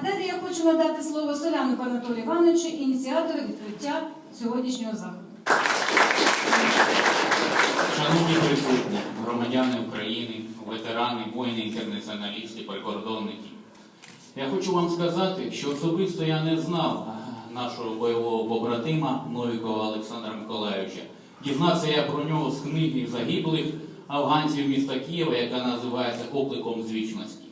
А далі я хочу надати слово Солянику Анатолію Івановичу, ініціатору відкриття сьогоднішнього заходу. Шановні присутні, громадяни України, ветерани, воїни, інтернаціоналісти, прикордонники. Я хочу вам сказати, що особисто я не знав нашого бойового побратима Новікова Олександра Миколайовича. Дізнався я про нього з книги загиблих афганців міста Києва, яка називається Окликом з вічності.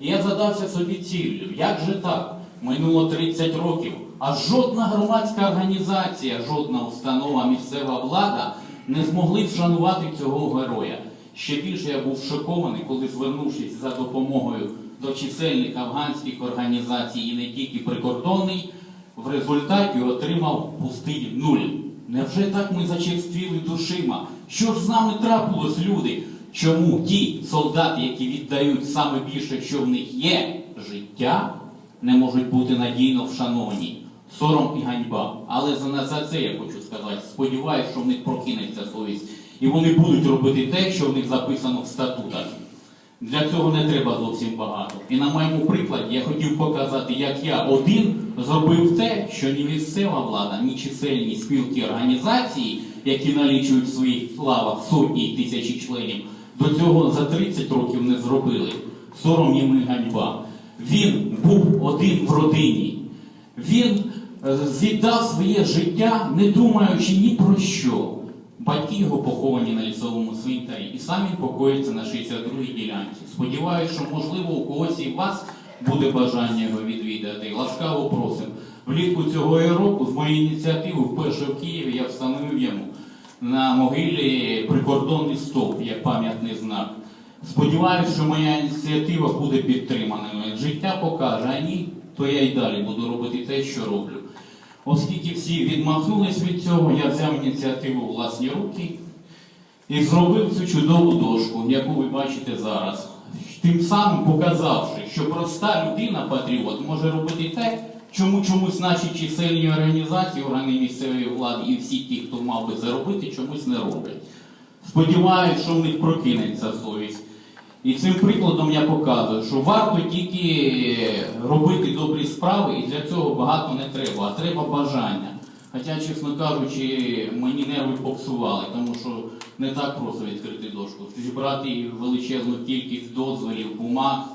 І я задався собі ціллю, як же так? Минуло 30 років, а жодна громадська організація, жодна установа, місцева влада не змогли вшанувати цього героя. Ще більше я був шокований, коли звернувшись за допомогою до чисельних афганських організацій і не тільки прикордонний, в результаті отримав пустий нуль. Невже так ми зачерствіли душима? Що ж з нами трапилось, люди? Чому ті солдати, які віддають саме більше, що в них є, життя, не можуть бути надійно вшановані? Сором і ганьба. Але за, це я хочу сказати. Сподіваюся, що в них прокинеться совість. І вони будуть робити те, що в них записано в статутах. Для цього не треба зовсім багато. І на моєму прикладі я хотів показати, як я один зробив те, що ні місцева влада, ні чисельні спілки організації, які налічують в своїх лавах сотні і тисячі членів, до цього за 30 років не зробили. Сором їм і ганьба. Він був один в родині. Він е, віддав своє життя, не думаючи ні про що. Батьки його поховані на лісовому цвинтарі і сам він покоїться на 62-й ділянці. Сподіваюся, що можливо у когось і вас буде бажання його відвідати. Ласкаво просимо. Влітку цього року з моєї ініціативи вперше в Києві я встановив йому на могилі прикордонний стовп як пам'ятний знак. Сподіваюся, що моя ініціатива буде підтриманою. Життя покаже, а ні, то я й далі буду робити те, що роблю. Оскільки всі відмахнулись від цього, я взяв ініціативу у власні руки і зробив цю чудову дошку, яку ви бачите зараз. Тим самим показавши, що проста людина, патріот, може робити те, чому чомусь наші чисельні організації, органи місцевої влади і всі ті, хто мав би це робити, чомусь не роблять. Сподіваюсь, що в них прокинеться совість. І цим прикладом я показую, що варто тільки робити добрі справи, і для цього багато не треба, а треба бажання. Хоча, чесно кажучи, мені нерви попсували, тому що не так просто відкрити дошку. Зібрати величезну кількість дозволів, бумаг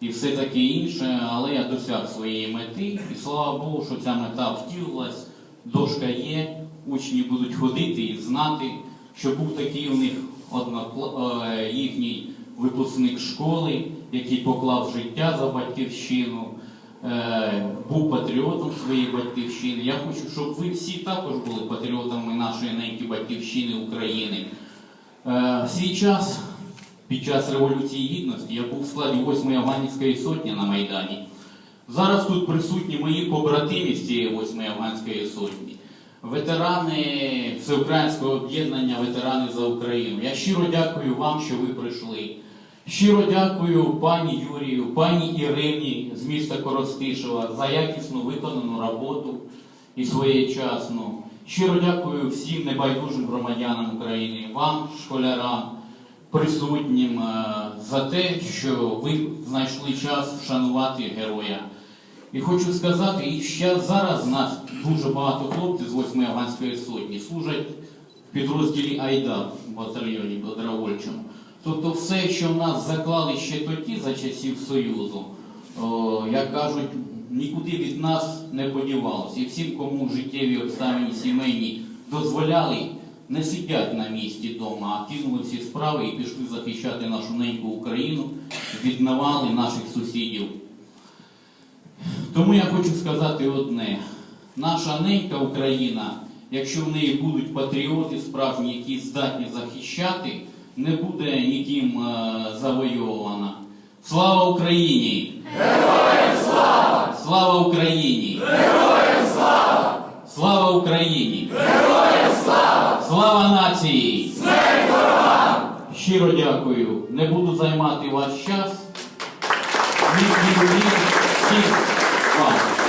і все таке інше, але я досяг своєї мети, і слава Богу, що ця мета втілилась, дошка є, учні будуть ходити і знати, що був такий у них е, їхній випускник школи, який поклав життя за батьківщину, е, був патріотом своєї батьківщини. Я хочу, щоб ви всі також були патріотами нашої неньки батьківщини України. Е, в свій час, під час Революції Гідності, я був в складі 8-ї Афганської сотні на Майдані. Зараз тут присутні мої побратимі з цієї 8-ї Афганської сотні, ветерани Всеукраїнського об'єднання Ветерани за Україну. Я щиро дякую вам, що ви прийшли. Щиро дякую пані Юрію, пані Ірині з міста Коростишева за якісну виконану роботу і своєчасну. Щиро дякую всім небайдужим громадянам України, вам, школярам, присутнім е, за те, що ви знайшли час вшанувати героя. І хочу сказати, і ще зараз нас дуже багато хлопців з 8-ї Афганської сотні служать в підрозділі Айдар в батальйоні добровольчому. Тобто все, що в нас заклали ще тоді за часів Союзу, о, як кажуть, нікуди від нас не подівалося. І всім, кому життєві обставини сімейні дозволяли, не сидять на місці вдома, а кинули всі справи і пішли захищати нашу неньку Україну, віднавали наших сусідів. Тому я хочу сказати одне: наша ненька Україна, якщо в неї будуть патріоти справжні, які здатні захищати, не буде ніким е, завойована. Слава Україні! Героям слава! Слава Україні! Героям слава! Слава Україні! Героям слава! Слава нації! Смерть ворогам! Щиро дякую. Не буду займати ваш час. Всім вам.